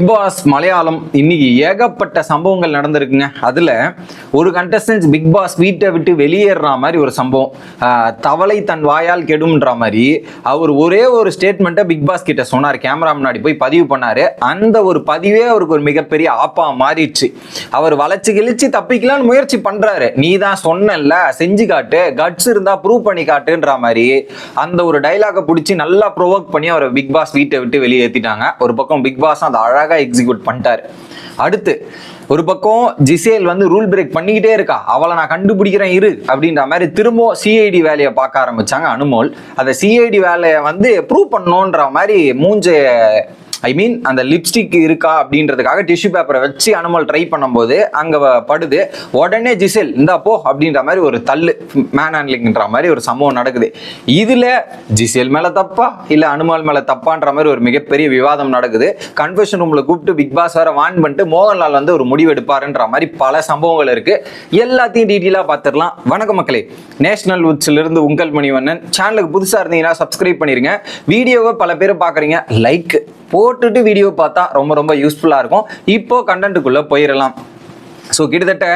Big pass Malayalam இன்னைக்கு ஏகப்பட்ட சம்பவங்கள் நடந்திருக்குங்க. அதுல ஒரு கண்டஸ்டன்ஸ் பிக் பாஸ் வீட்டை விட்டு வெளியேறுற மாதிரி ஒரு சம்பவம். தவளை தன் வாயால் கெடும்ன்ற மாதிரி அவர் ஒரே ஒரு ஸ்டேட்மெண்ட்டை பிக் பாஸ் கிட்ட சொன்னார். கேமரா முன்னாடி போய் பதிவு பண்ணாரு. அந்த ஒரு பதிவே அவருக்கு ஒரு மிகப்பெரிய ஆப்பா மாறிடுச்சு. அவர் வளைச்சு கிழிச்சு தப்பிக்கலாம்னு முயற்சி பண்றாரு. நீ தான் சொன்னல செஞ்சு காட்டு கட்ஸ் இருந்தா ப்ரூவ் பண்ணி காட்டுன்ற மாதிரி அந்த ஒரு டைலாக பிடிச்சி நல்லா ப்ரொவோக் பண்ணி அவரை பிக் பாஸ் வீட்டை விட்டு வெளியேற்றிட்டாங்க ஒரு பக்கம் பிக் பாஸ் அதை அழகாக எக்ஸிக்யூட் பண்ணிட்டாரு. அடுத்து ஒரு பக்கம் ஜிசேல் வந்து ரூல் பிரேக் பண்ணிக்கிட்டே இருக்கா. அவளை நான் கண்டுபிடிக்கிறேன் இரு அப்படின்ற மாதிரி திரும்பவும் சிஐடி வேலையை பார்க்க ஆரம்பிச்சாங்க அனுமோல். அந்த சிஐடி வேலையை வந்து ப்ரூவ் பண்ணணுன்ற மாதிரி மூஞ்ச ஐ மீன் அந்த லிப்ஸ்டிக் இருக்கா அப்படின்றதுக்காக டிஷ்யூ பேப்பரை வச்சு அனுமல் ட்ரை பண்ணும்போது அங்கே படுது. உடனே ஜிசேல் இந்தா போ அப்படின்ற மாதிரி ஒரு தள்ளு மேன் ஹேண்ட்லிங்ன்ற மாதிரி ஒரு சம்பவம் நடக்குது. இதில் ஜிசேல் மேலே தப்பா? இல்லை அனுமால் மேலே தப்பான்ற மாதிரி ஒரு மிகப்பெரிய விவாதம் நடக்குது. கன்ஃபெஷன் ரூமில் கூப்பிட்டு பிக் பாஸ் வேற வான் பண்ணிட்டு மோகன்லால் வந்து ஒரு முடிவு எடுப்பாருன்ற மாதிரி பல சம்பவங்கள் இருக்கு. எல்லாத்தையும் டீட்டெயிலாக பார்த்துடலாம் வணக்க மக்களே. நேஷனல் உட்ஸ்லேருந்து உங்கள் மணிவண்ணன். சேனலுக்கு புதுசாக இருந்தீங்கன்னா சப்ஸ்கிரைப் பண்ணிருங்க. வீடியோவை பல பேர் பார்க்குறீங்க லைக் போட்டுட்டு வீடியோ பார்த்தா ரொம்ப ரொம்ப யூஸ்ஃபுல்லாக இருக்கும். இப்போ கண்டென்ட்டுக்குள்ளே போயிடலாம் ஸோ கிட்டத்தட்ட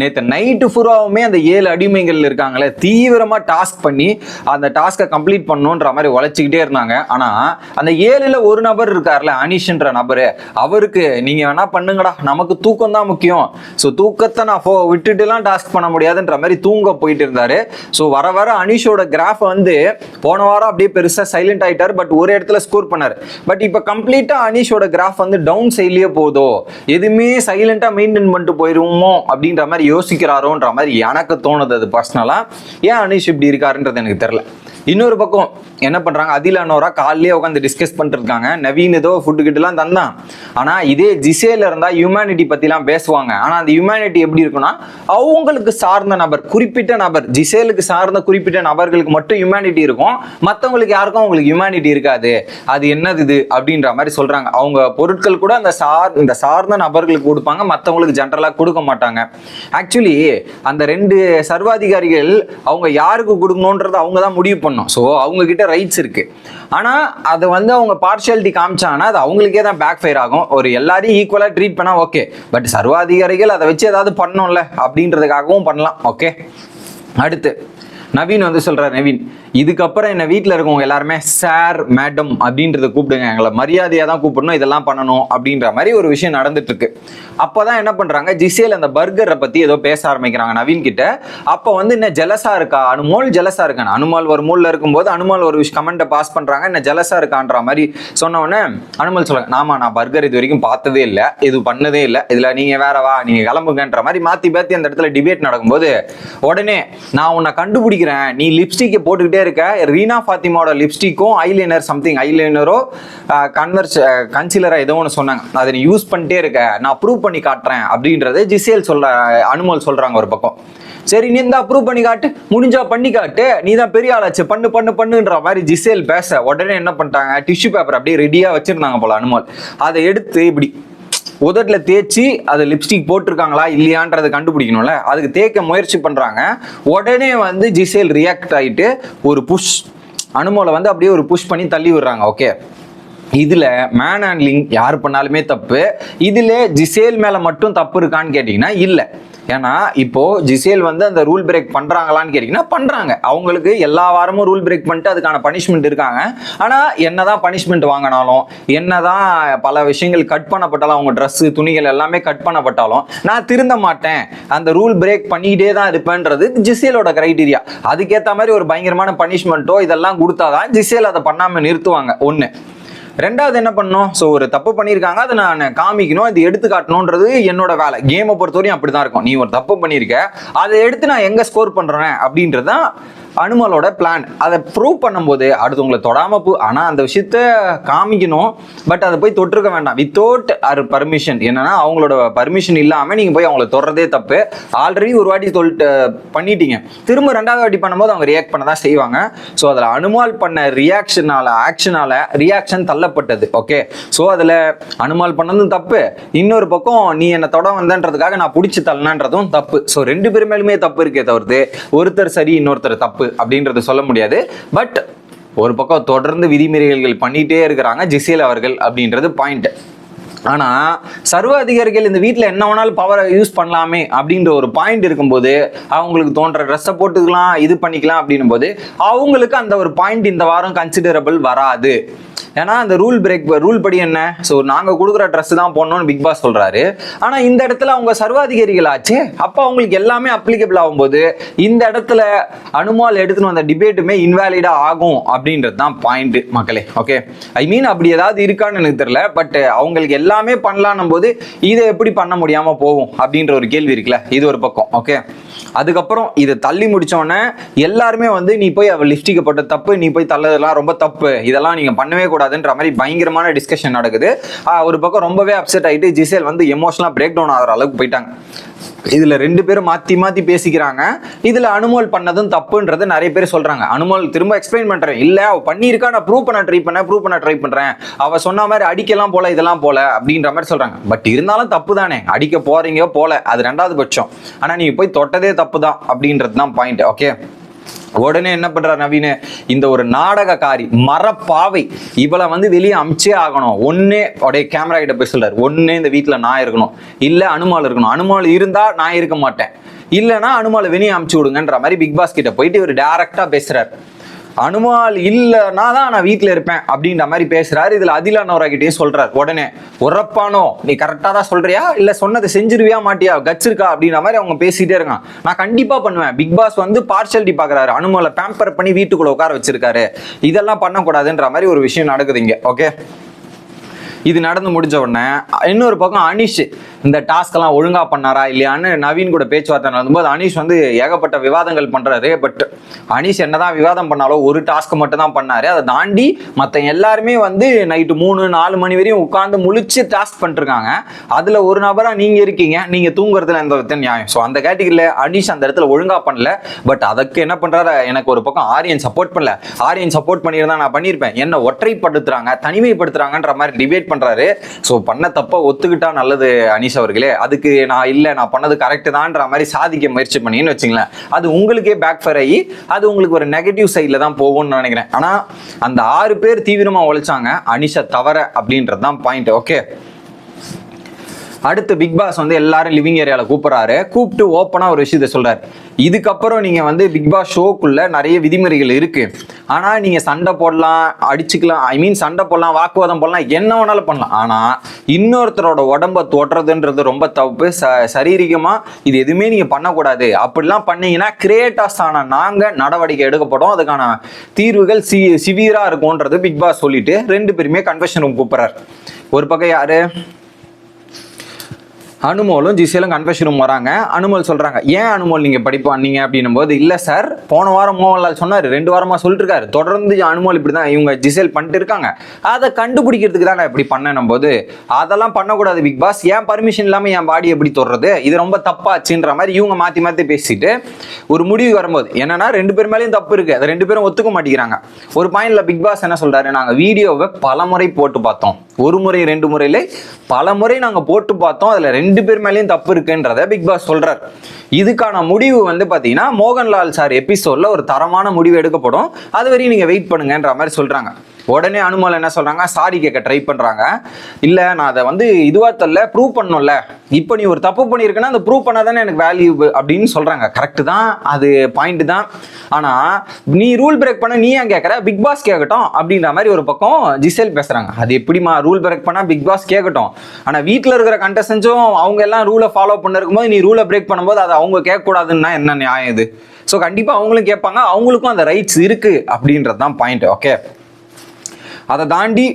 நேற்று நைட்டு ஃபுல்லாவுமே அந்த ஏழு அடிமைகள் இருக்காங்களே தீவிரமாக டாஸ்க் பண்ணி அந்த டாஸ்க்கை கம்ப்ளீட் பண்ணணுன்ற மாதிரி உழைச்சிக்கிட்டே இருந்தாங்க. ஆனால் அந்த ஏழில் ஒரு நபர் இருக்கார்ல அனிஷ்ன்ற நபர் அவருக்கு நீங்கள் வேணா பண்ணுங்கடா நமக்கு தூக்கம் தான் முக்கியம். ஸோ தூக்கத்தை நான் ஃபோ விட்டுட்டுலாம் டாஸ்க் பண்ண முடியாதுன்ற மாதிரி தூங்க போயிட்டு இருந்தார். ஸோ வர வர அனிஷோட கிராஃப் வந்து போன வாரம் அப்படியே பெருசாக சைலண்ட் ஆகிட்டார் பட் ஒரு இடத்துல ஸ்கோர் பண்ணார். பட் இப்போ கம்ப்ளீட்டாக அனிஷோட கிராஃப் வந்து டவுன் சைட்லேயே போதோ எதுவுமே சைலண்ட்டாக மெயின்டைன் பண்ணிட்டு போயிருவோமோ அப்படின்ற மாதிரி யோசிக்கிறாரோன்ற மாதிரி எனக்கு தோணுது அது பர்சனலாக ஏன் அனிஷ் இப்படி இருக்காருன்றது எனக்கு தெரில இன்னொரு பக்கம் என்ன பண்ணுறாங்க அதில் அனோரா காலையிலே உட்காந்து டிஸ்கஸ் பண்ணிட்டு இருக்காங்க நவீன் ஏதோ ஃபுட்டு கிட்டலாம் தந்தான். ஆனால் இதே ஜிசேல இருந்தால் ஹியூமனிட்டி பற்றிலாம் பேசுவாங்க. ஆனால் அந்த ஹியூமனிட்டி எப்படி இருக்குன்னா அவங்களுக்கு சார்ந்த நபர் குறிப்பிட்ட நபர் ஜிசேலுக்கு சார்ந்த குறிப்பிட்ட நபர்களுக்கு மட்டும் ஹியூமனிட்டி இருக்கும். மற்றவங்களுக்கு யாருக்கும் அவங்களுக்கு ஹியூமனிட்டி இருக்காது. அது என்னது இது? அப்படின்ற மாதிரி சொல்கிறாங்க அவங்க பொருட்கள் கூட அந்த சார் இந்த சார்ந்த நபர்களுக்கு கொடுப்பாங்க. மற்றவங்களுக்கு ஜென்ரலாக கொடுக்க மாட்டாங்க. ஆக்சுவலி அந்த ரெண்டு சர்வாதிகாரிகள் அவங்க யாருக்கு கொடுக்கணுன்றதை அவங்க தான் முடிவு பண்ணோம். ஸோ அவங்க கிட்ட ரைட்ஸ் இருக்கு. ஆனா அது வந்து அவங்க பார்ஷியாலிட்டி காமிச்சாங்கன்னா அது அவங்களுக்கே தான் பேக் ஃபயர் ஆகும். ஒரு எல்லாரையும் ஈக்குவலாக ட்ரீட் பண்ணா ஓகே பட் சர்வாதிகாரிகள் அதை வச்சு ஏதாவது பண்ணோம்ல அப்படின்றதுக்காகவும் பண்ணலாம். ஓகே அடுத்து. நவீன் வந்து சொல்கிறார் நவீன் இதுக்கப்புறம் என்ன வீட்டில் இருக்கவங்க எல்லாருமே சார் மேடம் அப்படின்றத கூப்பிடுங்க. எங்களை மரியாதையாக தான் கூப்பிடணும் இதெல்லாம் பண்ணணும் அப்படின்ற மாதிரி ஒரு விஷயம் நடந்துட்டு இருக்கு அப்போதான் என்ன பண்ணுறாங்க ஜிசேல் அந்த பர்கரை பற்றி ஏதோ பேச ஆரம்பிக்கிறாங்க நவீன் கிட்ட. அப்போ வந்து என்ன ஜெலஸாக இருக்கா? அனுமோல் ஜெலஸாக இருக்கான். அனுமால் ஒரு மூலில் இருக்கும்போது அனுமால் ஒரு கமெண்ட்டை பாஸ் பண்ணுறாங்க என்ன ஜெலஸாக இருக்கான்ற மாதிரி சொன்னோடனே அனுமல் சொல்லுங்க ஆமாம் நான் பர்கர் இது வரைக்கும் பார்த்ததே இல்லை. இது பண்ணதே இல்லை. இதில் நீங்கள் வேற வா நீங்கள் கிளம்புங்கன்ற மாதிரி மாற்றி மாத்தி அந்த இடத்துல டிபேட் நடக்கும்போது உடனே நான் உன்னை கண்டுபிடிக்க சொல்லிக்கிறேன் நீ லிப்ஸ்டிக்கை போட்டுக்கிட்டே இருக்க. ரீனா ஃபாத்திமாவோட லிப்ஸ்டிக்கும் ஐலைனர் சம்திங் ஐலைனரோ கன்வர்ஸ் கன்சிலரா ஏதோ ஒன்று சொன்னாங்க. அதை நீ யூஸ் பண்ணிட்டே இருக்க. நான் ப்ரூவ் பண்ணி காட்டுறேன் அப்படின்றத ஜிசேல் சொல்ற அனுமல் சொல்றாங்க ஒரு பக்கம். சரி நீ இந்த அப்ரூவ் பண்ணி காட்டு. முடிஞ்சா பண்ணி காட்டு. நீ தான் பெரிய ஆளாச்சு. பண்ணு பண்ணு பண்ணுன்ற மாதிரி ஜிசேல் பேச. உடனே என்ன பண்ணிட்டாங்க? டிஷ்யூ பேப்பர் அப்படியே ரெடியா வச்சிருந்தாங்க போல அனுமல். அதை எடுத்து இப்படி உதட்டில் தேய்ச்சி அது லிப்ஸ்டிக் போட்டிருக்காங்களா இல்லையான்றதை கண்டுபிடிக்கணும்ல. அதுக்கு தேய்க்க முயற்சி பண்றாங்க. உடனே வந்து ஜிசேல் ரியாக்ட் ஆயிட்டு ஒரு புஷ் அனுமோலை வந்து அப்படியே ஒரு புஷ் பண்ணி தள்ளி விடுறாங்க ஓகே இதுல மேன் ஹேண்ட்லிங் யார் பண்ணாலுமே தப்பு. இதுல ஜிசேல் மேல மட்டும் தப்பு இருக்கான்னு கேட்டீங்கன்னா இல்ல. ஏன்னா இப்போ ஜிசேல் வந்து அந்த ரூல் பிரேக் பண்றாங்களான்னு கேட்டீங்கன்னா பண்றாங்க. அவங்களுக்கு எல்லா வாரமும் ரூல் பிரேக் பண்ணிட்டு அதுக்கான பனிஷ்மெண்ட் இருக்காங்க. ஆனா என்னதான் பனிஷ்மெண்ட் வாங்கினாலும் என்னதான் பல விஷயங்கள் கட் பண்ணப்பட்டாலும் அவங்க ட்ரெஸ்ஸு துணிகள் எல்லாமே கட் பண்ணப்பட்டாலும் நான் திருந்த மாட்டேன். அந்த ரூல் பிரேக் பண்ணிக்கிட்டே தான் இருப்பேன்றது ஜிசேலோட க்ரைட்டீரியா அதுக்கேற்ற மாதிரி ஒரு பயங்கரமான பனிஷ்மெண்ட்டோ இதெல்லாம் கொடுத்தாதான் ஜிசேல் அதை பண்ணாம நிறுத்துவாங்க. ஒன்று ரெண்டாவது என்ன பண்ணணும்? ஸோ ஒரு தப்பு பண்ணியிருக்காங்க. அதை நான் காமிக்கணும். அது எடுத்து காட்டணுன்றது என்னோட வேலை. கேமை பொறுத்தவரையும் அப்படி தான் இருக்கும். நீ ஒரு தப்பு பண்ணியிருக்க. அதை எடுத்து நான் எங்கே ஸ்கோர் பண்ணுறேன் அப்படின்றது தான் அனுமலோட பிளான் அதை ப்ரூவ் பண்ணும்போது அடுத்தவங்களை தொடாம போ ஆனால் அந்த விஷயத்த காமிக்கணும். பட் அதை போய் தொட்டிருக்க வேண்டாம். வித்தவுட் அர் பர்மிஷன் என்னன்னா அவங்களோட பர்மிஷன் இல்லாமல் நீங்கள் போய் அவங்கள தொடுறதே தப்பு. ஆல்ரெடி ஒரு வாட்டி சொல்லிட்டு பண்ணிட்டீங்க. திரும்ப ரெண்டாவது வாட்டி பண்ணும்போது அவங்க ரியாக்ட் பண்ண தான் செய்வாங்க. ஸோ அதில் அனுமால் பண்ண ரியாக்ஷனால ஆக்ஷனால ரியாக்ஷன் தள்ள சொல்லப்பட்டது ஓகே ஸோ அதில் அனுமால் பண்ணதும் தப்பு. இன்னொரு பக்கம் நீ என்னை தொட வந்தன்றதுக்காக நான் பிடிச்சி தள்ளனான்றதும் தப்பு. ஸோ ரெண்டு பேர் மேலுமே தப்பு இருக்கே தவிர்த்து ஒருத்தர் சரி இன்னொருத்தர் தப்பு அப்படின்றது சொல்ல முடியாது. பட் ஒரு பக்கம் தொடர்ந்து விதிமுறைகள் பண்ணிட்டே இருக்கிறாங்க ஜிசேல் அவர்கள் அப்படின்றது பாயிண்ட் ஆனால் சர்வ அதிகாரிகள் இந்த வீட்டில் என்ன வேணாலும் பவரை யூஸ் பண்ணலாமே அப்படின்ற ஒரு பாயிண்ட் இருக்கும்போது அவங்களுக்கு தோன்ற ட்ரெஸ்ஸை போட்டுக்கலாம் இது பண்ணிக்கலாம் அப்படின்னும் போது அவங்களுக்கு அந்த ஒரு பாயிண்ட் இந்த வாரம் கன்சிடரபிள் வராது. ஏன்னா அந்த ரூல் பிரேக் ரூல் படி என்ன? ஸோ நாங்கள் கொடுக்குற ட்ரெஸ் தான் போடணும்னு பிக் பாஸ் சொல்கிறாரு ஆனால் இந்த இடத்துல அவங்க சர்வாதிகாரிகள் ஆச்சு. அப்போ அவங்களுக்கு எல்லாமே அப்ளிகபிள் ஆகும்போது இந்த இடத்துல அனுமால் எடுத்துன்னு வந்த டிபேட்டுமே இன்வேலிடாக ஆகும் அப்படின்றது தான் பாயிண்ட் மக்களே. ஓகே ஐ மீன் அப்படி ஏதாவது இருக்கான்னு எனக்கு தெரியல பட் அவங்களுக்கு எல்லாமே பண்ணலான்னும் போது இதை எப்படி பண்ண முடியாம போகும் அப்படின்ற ஒரு கேள்வி இருக்குல்ல? இது ஒரு பக்கம் ஓகே அதுக்கப்புறம் இதை தள்ளி முடிச்ச எல்லாருமே வந்து நீ போய் அவள் லிஸ்டிக்கப்பட்ட போட்ட தப்பு நீ போய் தள்ளதெல்லாம் ரொம்ப தப்பு. இதெல்லாம் நீங்க பண்ணவே கூடாதுன்ற மாதிரி பயங்கரமான டிஸ்கஷன் நடக்குது. ஒரு பக்கம் ரொம்பவே அப்செட் ஆயிட்டு ஜிசேல் வந்து எமோஷனலா பிரேக் டவுன் ஆகிற அளவுக்கு போயிட்டாங்க. இதுல ரெண்டு பேரும் மாத்தி மாத்தி பேசிக்கிறாங்க. இதுல அனுமோல் பண்ணதும் தப்புன்றது நிறைய பேர் சொல்றாங்க. அனுமோல் திரும்ப எக்ஸ்பிளைன் பண்றேன். இல்ல அவ பண்ணியிருக்கா நான் ப்ரூவ் பண்ண ட்ரை பண்ண ப்ரூவ் பண்ண ட்ரை பண்றேன். அவ சொன்ன மாதிரி அடிக்கலாம் போல இதெல்லாம் போல அப்படின்ற மாதிரி சொல்றாங்க. பட் இருந்தாலும் தப்பு தானே. அடிக்க போறீங்க போல. அது ரெண்டாவது பட்சம். ஆனா நீங்க போய் தொட்டதே தப்பு தான் அப்படின்றது தான் பாயிண்ட் ஓகே உடனே என்ன பண்றாரு நவீன? இந்த ஒரு நாடகக்காரி மரப்பாவை இவளை வந்து வெளியே அமிச்சே ஆகணும். ஒன்னே உடைய கேமரா கிட்ட போய் சொல்றாரு. ஒன்னே இந்த வீட்டுல நான் இருக்கணும். இல்ல அனுமால் இருக்கணும். அனுமால் இருந்தா நான் இருக்க மாட்டேன். இல்லைன்னா அனுமாலை வெளியே அமுச்சு விடுங்கன்ற மாதிரி பிக் பாஸ் கிட்ட போயிட்டு இவர் டேரக்டா பேசுறாரு. அனுமால் இல்லைன்னா தான் நான் வீட்டில் இருப்பேன் அப்படின்ற மாதிரி பேசுறாரு. இதுல அதிலா நோராகிட்டே சொல்றாரு உடனே உறப்பானோ நீ கரெக்டாக தான் சொல்றியா? இல்லை சொன்னதை செஞ்சிருவியா மாட்டியா? கட்ஸ் இருக்கா அப்படின்ற மாதிரி அவங்க பேசிட்டே இருக்கான் நான் கண்டிப்பாக பண்ணுவேன். பிக் பாஸ் வந்து பார்ஷாலிட்டி பார்க்குறாரு அனுமாலை பேம்பர் பண்ணி வீட்டுக்குள்ள உட்கார வச்சிருக்காரு. இதெல்லாம் பண்ணக்கூடாதுன்ற மாதிரி ஒரு விஷயம் நடக்குது இங்கே ஓகே இது நடந்து முடிஞ்ச உடனே இன்னொரு பக்கம் அனிஷ் இந்த டாஸ்க் எல்லாம் ஒழுங்கா பண்ணாரா இல்லையான்னு நவீன் கூட பேச்சுவார்த்தை நடந்தும்போது அனீஷ் வந்து ஏகப்பட்ட விவாதங்கள் பண்றாரு. பட் அனீஷ் என்னதான் விவாதம் பண்ணாலும் ஒரு டாஸ்க் மட்டும் தான் பண்ணாரு. அதை தாண்டி மற்ற எல்லாருமே வந்து நைட்டு மூணு நாலு மணி வரையும் உட்காந்து முழிச்சு டாஸ்க் பண்ணிருக்காங்க. அதுல ஒரு நபரா நீங்க இருக்கீங்க. நீங்க தூங்குறதுல எந்த வித நியாயம். ஸோ அந்த கேட்டகரியில அனீஷ் அந்த இடத்துல ஒழுங்கா பண்ணல. பட் அதுக்கு என்ன பண்றாரு? எனக்கு ஒரு பக்கம் ஆரியன் சப்போர்ட் பண்ணல. ஆரியன் சப்போர்ட் பண்ணியிருந்தா நான் பண்ணியிருப்பேன். என்ன ஒற்றைப்படுத்துறாங்க தனிமைப்படுத்துறாங்கன்ற மாதிரி டிபேட் பண்றாரு. ஸோ பண்ண தப்ப ஒத்துக்கிட்டா நல்லது அனீஷ் அவர்களே. அதுக்கு நான் இல்லை நான் பண்ணது கரெக்ட் தான்ற மாதிரி சாதிக்க முயற்சி பண்ணீங்கன்னு வச்சுங்களேன். அது உங்களுக்கே பேக் ஃபேர் ஆகி அது உங்களுக்கு ஒரு நெகட்டிவ் சைடில் தான் போகும்னு நினைக்கிறேன். ஆனால் அந்த ஆறு பேர் தீவிரமா உழைச்சாங்க அனிஷா தவற அப்படின்றது தான் பாயிண்ட் ஓகே அடுத்து பிக் பாஸ் வந்து எல்லாரும் லிவிங் ஏரியாவில் கூப்பிட்றாரு. கூப்பிட்டு ஓப்பனாக ஒரு விஷயத்த சொல்கிறார் இதுக்கப்புறம் நீங்கள் வந்து பிக் பாஸ் ஷோக்குள்ள நிறைய விதிமுறைகள் இருக்கு. ஆனால் நீங்கள் சண்டை போடலாம் அடிச்சுக்கலாம் ஐ மீன் சண்டை போடலாம் வாக்குவாதம் போடலாம் என்ன வேணாலும் பண்ணலாம். ஆனால் இன்னொருத்தரோட உடம்ப தொடுறதுன்றது ரொம்ப தப்பு. ச சரீரிகமாக இது எதுவுமே நீங்கள் பண்ணக்கூடாது. அப்படிலாம் பண்ணீங்கன்னா கிரியேட்டர்ஸ் ஆன நாங்கள் நடவடிக்கை எடுக்கப்படும். அதுக்கான தீர்வுகள் சி சிவியராக இருக்கும்ன்றது பிக் பாஸ் சொல்லிட்டு ரெண்டு பேருமே கன்வெஷன் ரூம் கூப்பிட்றாரு. ஒரு பக்கம் யாரு? அனுமோலும் ஜிசேலும் கன்ஃபெஷனும் வராங்க. அனுமல் சொல்றாங்க ஏன் அனுமோல் நீங்க படிப்பான் அப்படின்னும் போது இல்ல சார் போன வாரம் மோகன்லால் சொன்னாரு ரெண்டு வாரமா சொல்லிட்டு இருக்காரு தொடர்ந்து அனுமோல் இப்படிதான் இவங்க ஜிசேல் பண்ணிட்டு இருக்காங்க. அதை கண்டுபிடிக்கிறதுக்கு தான் நான் இப்படி பண்ணணும் போது அதெல்லாம் பண்ணக்கூடாது பிக் பாஸ். ஏன் பர்மிஷன் இல்லாம என் பாடி எப்படி தொடுறது? இது ரொம்ப தப்பாச்சுன்ற மாதிரி இவங்க மாத்தி மாத்தி பேசிட்டு ஒரு முடிவு வரும்போது என்னன்னா ரெண்டு பேர் மேலேயும் தப்பு இருக்கு. அதை ரெண்டு பேரும் ஒத்துக்க மாட்டேங்கிறாங்க. ஒரு பாயிண்ட்ல பிக் பாஸ் என்ன சொல்றாரு? நாங்க வீடியோவை பல முறை போட்டு பார்த்தோம். ஒரு முறை ரெண்டு முறையில பல முறை நாங்க போட்டு பார்த்தோம். அதுல ரெண்டு பேர் மேலேயும் தப்பு இருக்குன்றத பிக் பாஸ் சொல்றாரு. இதுக்கான முடிவு வந்து பாத்தீங்கன்னா மோகன்லால் சார் எபிசோட்ல ஒரு தரமான முடிவு எடுக்கப்படும். அது வரையும் நீங்க வெயிட் பண்ணுங்கன்ற மாதிரி சொல்றாங்க. உடனே அனுமல் என்ன சொல்றாங்க? சாரி கேட்க ட்ரை பண்றாங்க. இல்ல நான் அதை வந்து இதுவா தரல ப்ரூவ் பண்ணோம்ல. இப்போ நீ ஒரு தப்பு பண்ணியிருக்கேன்னா அந்த ப்ரூவ் பண்ணாதானே எனக்கு வேல்யூ அப்படின்னு சொல்றாங்க. கரெக்ட் தான் அது பாயிண்ட் தான். ஆனா நீ ரூல் பிரேக் பண்ண நீ ஏன் கேட்குற? பிக் பாஸ் கேட்கட்டும் அப்படின்ற மாதிரி ஒரு பக்கம் ஜிசேல் பேசுறாங்க. அது எப்படிமா ரூல் பிரேக் பண்ணா பிக் பாஸ் கேட்கட்டும்? ஆனா வீட்டில் இருக்கிற கண்டஸ்டன்ஸும் அவங்க எல்லாம் ரூலை ஃபாலோ பண்ணிருக்கும் போது நீ ரூலை பிரேக் பண்ணும்போது அதை அவங்க கேட்கக்கூடாதுன்னா என்ன நியாயம் இது? ஸோ கண்டிப்பாக அவங்களும் கேட்பாங்க அவங்களுக்கும் அந்த ரைட்ஸ் இருக்கு அப்படின்றது தான் பாயிண்ட் ஓகே அதை தாண்டி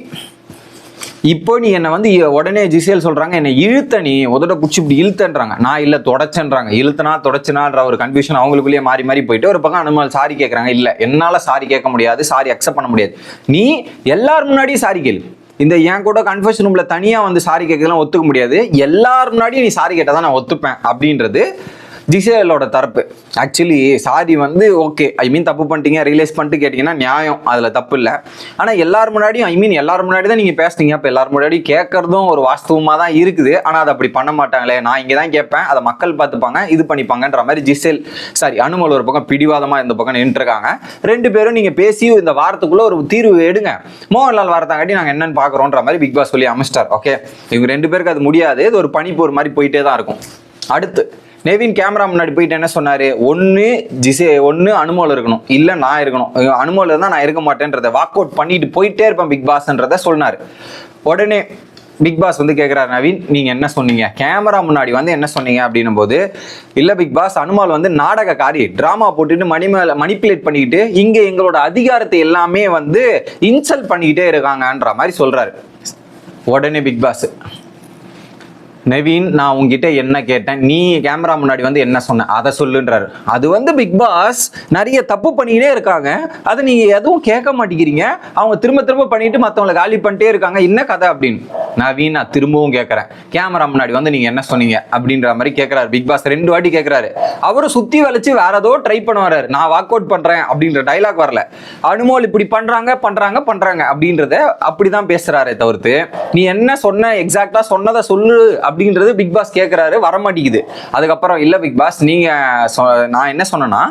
இப்போ நீ என்னை வந்து உடனே ஜிசேல் சொல்கிறாங்க என்னை இழுத்த நீ உதட பிடிச்சி இப்படி இழுத்தன்றாங்க. நான் இல்லை தொடச்சேன்றாங்க. இழுத்தனா தொடச்சினான்ற ஒரு கன்ஃபியூஷன் அவங்களுக்குள்ளேயே மாறி மாறி போயிட்டு ஒரு பக்கம் அனுமல் சாரி கேட்குறாங்க இல்லை என்னால் சாரி கேட்க முடியாது சாரி அக்செப்ட் பண்ண முடியாது. நீ எல்லார் முன்னாடியும் சாரி கேளு. இந்த என் கூட கன்ஃபெஷன் ரூமில் தனியாக வந்து சாரி கேட்கலாம் ஒத்துக்க முடியாது. எல்லார் முன்னாடியும் நீ சாரி கேட்டால் தான் நான் ஒத்துப்பேன் அப்படின்றது ஜிசேலோட தரப்பு. ஆக்சுவலி சாரி வந்து ஓகே ஐ மீன் தப்பு பண்ணிட்டீங்க ரியலைஸ் பண்ணிட்டு கேட்டிங்கன்னா நியாயம். அதில் தப்பு இல்லை. ஆனால் எல்லார் முன்னாடியும் ஐ மீன் எல்லார் முன்னாடி தான் நீங்கள் பேசுனீங்க. அப்போ எல்லார் முன்னாடியும் கேட்குறதும் ஒரு வாஸ்தவமாக தான் இருக்குது. ஆனால் அதை அப்படி பண்ண மாட்டாங்களே. நான் இங்கே தான் கேட்பேன். அதை மக்கள் பார்த்துப்பாங்க இது பண்ணிப்பாங்கன்ற மாதிரி ஜிசேல் சாரி அனுமல் ஒரு பக்கம் பிடிவாதமாக இந்த பக்கம் நின்றுருக்காங்க. ரெண்டு பேரும் நீங்கள் பேசி இந்த வாரத்துக்குள்ளே ஒரு தீர்வு எடுங்க. மோகன்லால் வாரத்தாங்காட்டி நாங்கள் என்னென்னு பார்க்குறோன்ற மாதிரி பிக் பாஸ் சொல்லி அமைச்சிட்டார். ஓகே இவங்க ரெண்டு பேருக்கு அது முடியாது. இது ஒரு பனிப்போர் மாதிரி போயிட்டே தான் இருக்கும். அடுத்து. நெவின் கேமரா முன்னாடி போயிட்டு என்ன சொன்னாரு? ஒன்று ஜிசே ஒன்று அனுமோல் இருக்கணும். இல்லை நான் இருக்கணும். அனுமோல் இருந்தால் நான் இருக்க மாட்டேன்றதை வாக் அவுட் பண்ணிட்டு போயிட்டே இருப்பேன் பிக் பாஸ்ன்றதை சொன்னார். உடனே பிக் பாஸ் வந்து கேட்குறாரு நவீன் நீங்கள் என்ன சொன்னீங்க? கேமரா முன்னாடி வந்து என்ன சொன்னீங்க? அப்படின்னும் போது இல்லை பிக் பாஸ் அனுமால் வந்து நாடகக்காரி. ட்ராமா போட்டுட்டு மணி மேல மணிப்புலேட் பண்ணிக்கிட்டு இங்கே எங்களோட அதிகாரத்தை எல்லாமே வந்து இன்சல்ட் பண்ணிக்கிட்டே இருக்காங்கன்ற மாதிரி சொல்கிறாரு உடனே பிக் பாஸ் நவீன் நான் உங்ககிட்ட என்ன கேட்டேன்? நீ கேமரா முன்னாடி வந்து என்ன சொன்ன? அதை சொல்லுன்றாரு. அது வந்து பிக் பாஸ் நிறைய தப்பு பண்ணிக்கிட்டே இருக்காங்க. அதை நீங்க எதுவும் கேட்க மாட்டேங்கிறீங்க. அவங்க திரும்ப திரும்ப பண்ணிட்டு மற்றவங்களை காலி பண்ணிட்டே இருக்காங்க. என்ன கதை அப்படின்னு? நவீன் நான் திரும்பவும் கேட்கறேன். கேமரா முன்னாடி வந்து நீங்க என்ன சொன்னீங்க? அப்படின்ற மாதிரி கேட்குறாரு. பிக் பாஸ் ரெண்டு வாட்டி கேட்கறாரு. அவரும் சுத்தி வளைச்சு வேற ஏதோ ட்ரை பண்ண வர்றாரு நான் வாக் அவுட் பண்றேன் அப்படின்ற டைலாக் வரல. அனுமோல் இப்படி பண்றாங்க பண்றாங்க பண்றாங்க அப்படின்றத அப்படிதான் பேசுகிறாரே தவிர்த்து நீ என்ன சொன்ன எக்ஸாக்டா சொன்னதை சொல்லு அப்படின்றது பிக் பாஸ் கேட்குறாரு வரமாட்டேங்குது. அதுக்கப்புறம் இல்லை பிக் பாஸ் நீங்கள் சொ நான் என்ன சொன்னேன்னா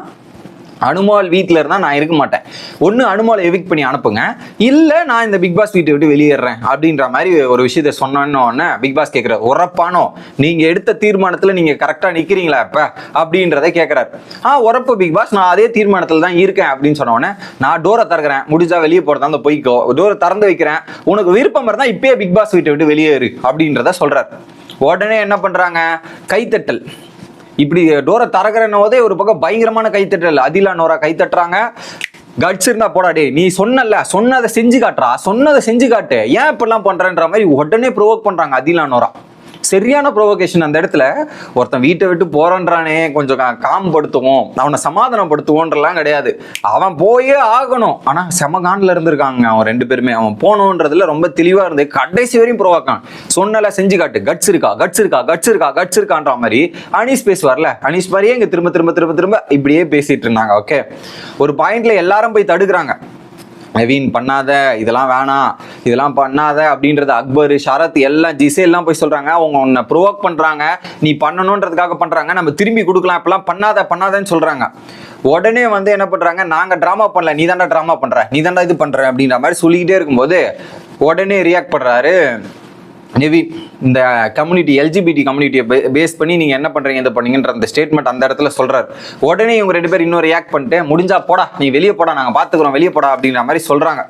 அனுமால் வீட்டில் இருந்தால் நான் இருக்க மாட்டேன். ஒன்று அனுமாலை எவிக் பண்ணி அனுப்புங்க. இல்லை நான் இந்த பிக் பாஸ் வீட்டை விட்டு வெளியேறேன். அப்படின்ற மாதிரி ஒரு விஷயத்த சொன்னோன்னே பிக் பாஸ் கேட்குறாரு உரப்பானோ? நீங்கள் எடுத்த தீர்மானத்தில் நீங்கள் கரெக்டாக நிற்கிறீங்களா இப்போ? அப்படின்றத கேட்குறாரு ஆ உரப்பு பிக் பாஸ் நான் அதே தீர்மானத்தில் தான் இருக்கேன். அப்படின்னு சொன்னோடனே நான் டோரை திறக்கிறேன். முடிஞ்சா வெளியே போகிறதா அந்த போய்க்கோ. டோரை திறந்து வைக்கிறேன். உனக்கு விருப்பம் இருந்தால் இப்பயே பிக் பாஸ் வீட்டை விட்டு வெளியேறு. அப்படின்றத சொல்கிறார் உடனே என்ன பண்ணுறாங்க கைத்தட்டல். இப்படி டோரை திறக்கிறன போதே ஒரு பக்கம் பயங்கரமான கைத்தட்டல். அதிலா நோரா கைத்தட்டுறாங்க. கட்ஸ் இருந்தா போடா நீ சொன்னல சொன்னதை செஞ்சு காட்டுறா சொன்னதை செஞ்சு காட்டு. ஏன் இப்படிலாம் பண்றன்ற மாதிரி உடனே ப்ரொவோக் பண்றாங்க அதிலா நோரா. சரியான ப்ரொவோகேஷன் அந்த இடத்துல ஒருத்தன் வீட்டை விட்டு போறான்றானே கொஞ்சம் கா- காம்படுத்துவோம். அவனை சமாதானப்படுத்துவோன்றலாம் கிடையாது. அவன் போயே ஆகணும். ஆனா செமகான்ல இருந்திருக்காங்க அவன் ரெண்டு பேருமே. அவன் போனோன்றதுல ரொம்ப தெளிவா இருந்து கடைசி வரையும் ப்ரோவாக்கான் சொன்னல செஞ்சு காட்டு. கட்ஸ் இருக்கா? கட்ஸ் இருக்கா? கட்ஸ் இருக்கா? கட்ஸ் இருக்கான்ற மாதிரி அனீஸ் பேசுவார்ல. அனீஸ் மாதிரியே இங்க திரும்ப திரும்ப திரும்ப திரும்ப இப்படியே பேசிட்டு இருந்தாங்க. ஓகே ஒரு பாயிண்ட்ல எல்லாரும் போய் தடுக்கிறாங்க. நவீன் பண்ணாத இதெல்லாம் வேணாம் இதெல்லாம் பண்ணாத அப்படின்றது அக்பர் ஷரத் எல்லாம் ஜிசே எல்லாம் போய் சொல்கிறாங்க அவங்க உன்னை ப்ரொவோக் பண்ணுறாங்க நீ பண்ணணுன்றதுக்காக பண்ணுறாங்க நம்ம திரும்பி கொடுக்கலாம். இப்பெல்லாம் பண்ணாத பண்ணாதன்னு சொல்கிறாங்க உடனே வந்து என்ன பண்ணுறாங்க நாங்கள் ட்ராமா பண்ணல. நீ தாண்டா ட்ராமா பண்ணுற நீ தாண்டா இது பண்ணுற அப்படின்ற மாதிரி சொல்லிக்கிட்டே இருக்கும்போது உடனே ரியாக்ட் பண்ணுறாரு நெவின் இந்த கம்யூனிட்டி எல்ஜிபிடி கம்யூனிட்டியை பேஸ் பண்ணி நீங்கள் என்ன பண்ணுறீங்க இது பண்ணீங்கன்ற அந்த ஸ்டேட்மெண்ட் அந்த இடத்துல சொல்கிறார் உடனே இவங்க ரெண்டு பேரும் இன்னும் ரியாக்ட் பண்ணிட்டு முடிஞ்சா போடா நீ வெளியே போடா நாங்கள் பார்த்துக்குறோம் வெளியே போடா அப்படிங்கிற மாதிரி சொல்கிறாங்க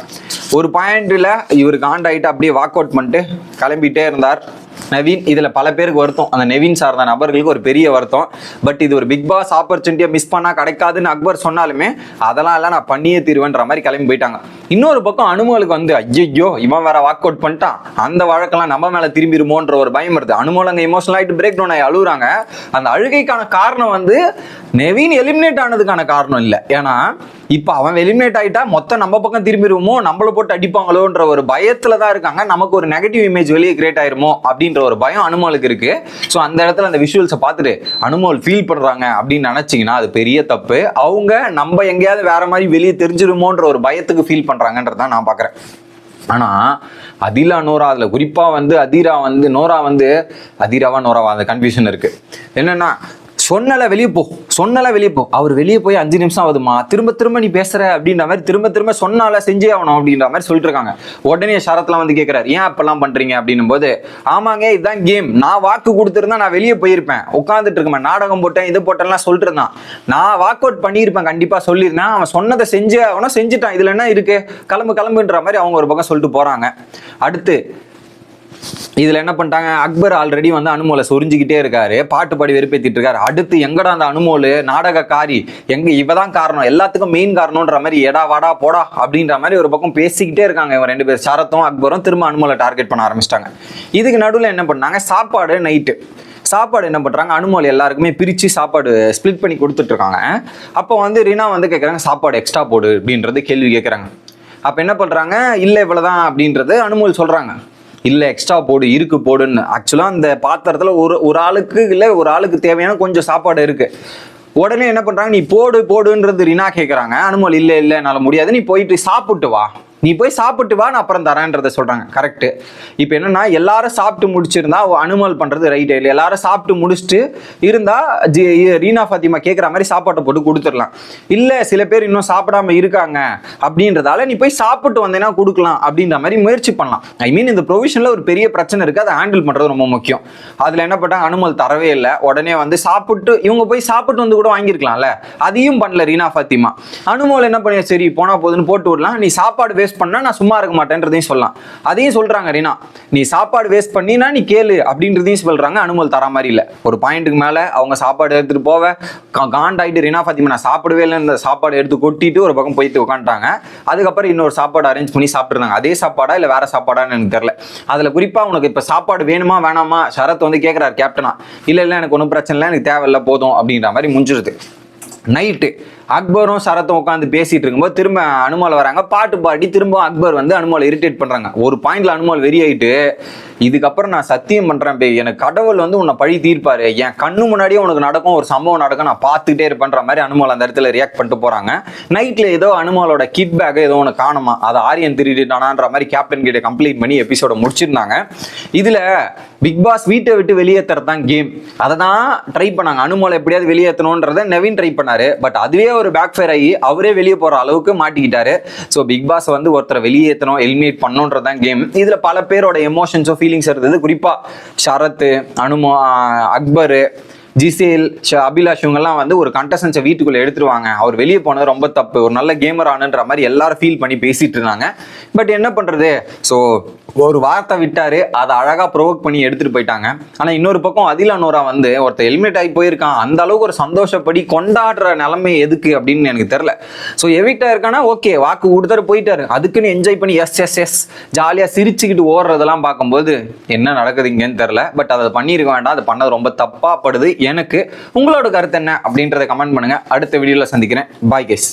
ஒரு பாயிண்ட்டில் இவருக்கு ஆண்ட் ஆகிட்டு அப்படியே வாக் அவுட் பண்ணிட்டு கிளம்பிட்டே இருந்தார். நவீன் இதுல பல பேருக்கு வருத்தம். அந்த நவீன் சார்ந்த நபர்களுக்கு ஒரு பெரிய வருத்தம். பட் இது ஒரு பிக் பாஸ் ஆப்பர்ச்சுனிட்டியை மிஸ் பண்ணா கிடைக்காதுன்னு அக்பர் சொன்னாலுமே அதெல்லாம் எல்லாம் நான் பண்ணியே தீருவேன்ற மாதிரி கிளம்பி போயிட்டாங்க. இன்னொரு பக்கம் அனுமலுக்கு வந்து ஐயோ இவன் வேற வாக் அவுட் பண்ணிட்டான். அந்த வழக்கெல்லாம் நம்ம மேல திரும்பிடுமோன்ற ஒரு பயம் இருக்குது அனுமல் அங்கே இமோஷனல் ஆகிட்டு பிரேக் டவுன் ஆகி அழுகுறாங்க. அந்த அழுகைக்கான காரணம் வந்து நெவீன் எலிமினேட் ஆனதுக்கான காரணம் இல்லை. ஏன்னா இப்போ அவன் எலிமினேட் ஆயிட்டா மொத்தம் நம்ம பக்கம் திரும்பிடுவோமோ நம்மளை போட்டு அடிப்பாங்களோன்ற ஒரு பயத்துல தான் இருக்காங்க. நமக்கு ஒரு நெகட்டிவ் இமேஜ் வெளியே கிரியேட் ஆயிருமோ அப்படின்ற ஒரு பயம் அனுமலுக்கு இருக்கு. ஸோ அந்த இடத்துல அந்த விஷுவல்ஸை பார்த்துட்டு அனுமல் ஃபீல் பண்றாங்க அப்படின்னு நினைச்சிங்கன்னா அது பெரிய தப்பு. அவங்க நம்ம எங்கேயாவது வேற மாதிரி வெளியே தெரிஞ்சிருமோன்ற ஒரு பயத்துக்கு ஃபீல் பண்றாங்கன்றதான் நான் பார்க்குறேன். ஆனா அதிலா நோரா அதுல குறிப்பா வந்து அதிரா வந்து நோரா வந்து அதிராவா நோராவா அந்த கன்ஃபியூஷன் இருக்கு. என்னன்னா சொன்னல வெளியே போ. சொன்னல வெளியே போ. அவர் வெளியே போய் அஞ்சு நிமிஷம் ஆகுதுமா திரும்ப திரும்ப நீ பேசுற அப்படின்ற மாதிரி திரும்ப திரும்ப சொன்னால செஞ்சே ஆகணும் அப்படின்ற மாதிரி சொல்லிட்டு இருக்காங்க உடனே ஷரத்லாம் வந்து கேட்கிறாரு ஏன் அப்பெல்லாம் பண்றீங்க? அப்படின்னும் போது ஆமாங்க இதுதான் கேம். நான் வாக்கு கொடுத்துருந்தா நான் வெளியே போயிருப்பேன். உட்காந்துட்டு இருக்கேன். நாடகம் போட்டேன் இது போட்டேன்லாம் சொல்லிட்டு இருந்தான் நான் வாக் அவுட் பண்ணியிருப்பேன். கண்டிப்பா சொல்லியிருந்தேன் அவன் சொன்னதை செஞ்சே ஆகணும். செஞ்சுட்டான். இதுல என்ன இருக்கு? கிளம்பு கிளம்புன்ற மாதிரி அவங்க ஒரு பக்கம் சொல்லிட்டு போறாங்க. அடுத்து இதில் என்ன பண்ணிட்டாங்க? அக்பர் ஆல்ரெடி வந்து அனுமோலை சொரிஞ்சுக்கிட்டே இருக்காரு. பாட்டு பாடி வெறுப்பேற்றிட்டு இருக்காரு. அடுத்து எங்கடா அந்த அனுமோல் நாடகக்காரி. எங்க இவதான் காரணம். எல்லாத்துக்கும் மெயின் காரணம்ன்ற மாதிரி எடா வாடா போடா அப்படின்ற மாதிரி ஒரு பக்கம் பேசிக்கிட்டே இருக்காங்க இவன் ரெண்டு பேர். சரத்தும் அக்பரும் திரும்ப அனுமோலை டார்கெட் பண்ண ஆரம்பிச்சிட்டாங்க. இதுக்கு நடுவில் என்ன பண்ணாங்க? சாப்பாடு நைட்டு சாப்பாடு என்ன பண்ணுறாங்க அனுமோல் எல்லாருக்குமே பிரித்து சாப்பாடு ஸ்ப்ளிட் பண்ணி கொடுத்துட்ருக்காங்க அப்போ வந்து ரீனா வந்து கேட்குறாங்க சாப்பாடு எக்ஸ்ட்ரா போடு அப்படின்றது கேள்வி கேட்குறாங்க அப்போ என்ன பண்ணுறாங்க இல்லை இவ்வளோதான் அப்படின்றது அனுமோல் சொல்கிறாங்க இல்லை எக்ஸ்ட்ரா போடு இருக்கு போடுன்னு. ஆக்சுவலாக அந்த பாத்திரத்தில் ஒரு ஒரு ஆளுக்கு இல்லை ஒரு ஆளுக்கு தேவையான கொஞ்சம் சாப்பாடு இருக்கு. உடனே என்ன பண்றாங்க நீ போடு போடுன்றது ரினா கேட்குறாங்க அனுமல் இல்லை இல்லை என்னால் முடியாது. நீ போயிட்டு சாப்பிட்டு வா. நீ போய் சாப்பிட்டு வா நான் அப்புறம் தரேன்றதை சொல்கிறாங்க கரெக்டு இப்போ என்னென்னா எல்லாரும் சாப்பிட்டு முடிச்சிருந்தா அனுமல் பண்ணுறது ரைட் இல்லை எல்லாரும் சாப்பிட்டு முடிச்சுட்டு இருந்தால் ஜி- ரீனா ஃபாத்திமா கேட்குற மாதிரி சாப்பாட்டை போட்டு கொடுத்துடலாம். இல்லை சில பேர் இன்னும் சாப்பிடாம இருக்காங்க அப்படின்றதால நீ போய் சாப்பிட்டு வந்தேன்னா கொடுக்கலாம் அப்படின்ற மாதிரி முயற்சி பண்ணலாம். ஐ மீன் இந்த ப்ரொவிஷனில் ஒரு பெரிய பிரச்சனை இருக்குது அதை ஹேண்டில் பண்ணுறது ரொம்ப முக்கியம். அதில் என்ன பண்ணாங்க அனுமல் தரவே இல்லை. உடனே வந்து சாப்பிட்டு இவங்க போய் சாப்பிட்டு வந்து கூட வாங்கியிருக்கலாம்ல. அதையும் பண்ணல ரீனா ஃபாத்திமா. அனுமல் என்ன பண்ணி சரி போனால் போதுன்னு போட்டு விடலாம். நீ சாப்பாடு வேஸ்ட் பண்ணா நான் சும்மா இருக்க மாட்டேன்றதையும் சொல்லலாம். அதையும் சொல்றாங்க ரீனா. நீ சாப்பாடு வேஸ்ட் பண்ணினா நீ கேளு அப்படின்றதையும் சொல்றாங்க அனுமல் தர மாதிரி இல்லை. ஒரு பாயிண்ட்டுக்கு மேல அவங்க சாப்பாடு எடுத்துட்டு போவ கா- காண்டாயிட்டு ரீனா ஃபாத்திமா நான் சாப்பிடவே இல்லை. இந்த சாப்பாடு எடுத்து கொட்டிட்டு ஒரு பக்கம் போயிட்டு உட்காந்துட்டாங்க அதுக்கப்புறம் இன்னொரு சாப்பாடு அரேஞ்ச் பண்ணி சாப்பிட்டுருந்தாங்க. அதே சாப்பாடா இல்லை வேற சாப்பாடான்னு எனக்கு தெரியல. அதுல குறிப்பா உனக்கு இப்ப சாப்பாடு வேணுமா வேணாமா சரத் வந்து கேட்குறாரு கேப்டனா இல்ல இல்ல எனக்கு ஒன்றும் பிரச்சனை இல்லை எனக்கு தேவையில்ல போதும் அப்படின்ற மாதிரி முடிஞ்சிருது நைட்டு அக்பரும் சரத்தும் உட்காந்து பேசிட்டு இருக்கும்போது திரும்ப அனுமால் வராங்க. பாட்டு பாடி திரும்ப அக்பர் வந்து அனுமால் இரிட்டேட் பண்றாங்க. ஒரு பாயிண்ட்ல அனுமால் வெறி ஆயிட்டு இதுக்கப்புறம் நான் சத்தியம் பண்றேன் பே எனக்கு கடவுள் வந்து உன்னை பழி தீர்ப்பாரு. என் கண்ணு முன்னாடியே உனக்கு நடக்கும் ஒரு சம்பவம் நடக்கும் நான் பார்த்துக்கிட்டே இருப்பேன்ற மாதிரி அனுமால் அந்த இடத்துல ரியாக்ட் பண்ணிட்டு போறாங்க. நைட்ல ஏதோ அனுமாலோட கிட் பேக் ஏதோ ஒன்று காணுமா? அதை ஆரியன் திருடிட்டானான்ற மாதிரி கேப்டன் கிட்ட கம்ப்ளீட் பண்ணி எபிசோட முடிச்சிருந்தாங்க. இதுல பிக் பாஸ் வீட்டை விட்டு வெளியேற்றுறது தான் கேம் அதை தான் ட்ரை பண்ணாங்க. அனுமலை எப்படியாவது வெளியேற்றணுன்றத நவீன் ட்ரை பண்ணாரு. பட் அதுவே ஒரு பேக் ஃபயர் ஆகி அவரே வெளியே போற அளவுக்கு மாட்டிக்கிட்டாரு. ஸோ பிக் பாஸ் வந்து ஒருத்தரை வெளியேற்றணும் எலிமினேட் பண்ணணுன்றது தான் கேம் இதுல பல பேரோட எமோஷன்ஸோ ஃபீலிங்ஸ் இருந்தது. குறிப்பா சரத் அனுமா அக்பர் ஜிசேல் ஷ- அபிலாஷ் இவங்கெல்லாம் வந்து ஒரு கண்டஸ்டன்ஸை வீட்டுக்குள்ளே எடுத்துருவாங்க. அவர் வெளியே போனது ரொம்ப தப்பு. ஒரு நல்ல கேமர் ஆனுன்ற மாதிரி எல்லாரும் ஃபீல் பண்ணி பேசிட்டு இருந்தாங்க. பட் என்ன பண்ணுறது ஸோ ஒரு வார்த்தை விட்டாரு. அதை அழகாக ப்ரொவோக் பண்ணி எடுத்துகிட்டு போயிட்டாங்க. ஆனால் இன்னொரு பக்கம் அதிலா நோரா வந்து ஒருத்தர் ஹெல்மெட் ஆகி போயிருக்கான். அந்த அளவுக்கு ஒரு சந்தோஷப்படி கொண்டாடுற நிலைமை எதுக்கு அப்படின்னு எனக்கு தெரில ஸோ எவிக்டா இருக்கானா? ஓகே வாக்கு கொடுத்தாரு போயிட்டாரு. அதுக்குன்னு என்ஜாய் பண்ணி எஸ் எஸ் எஸ் ஜாலியாக சிரிச்சுக்கிட்டு ஓடுறதெல்லாம் பார்க்கும்போது என்ன நடக்குது இங்கேன்னு தெரில பட் அதை பண்ணியிருக்க வேண்டாம். அது பண்ணது ரொம்ப தப்பா படுது. எனக்கு உங்களோட கருத்து என்ன அப்படின்றத கமெண்ட் பண்ணுங்க. அடுத்த வீடியோல சந்திக்கிறேன். பாய் கேஸ்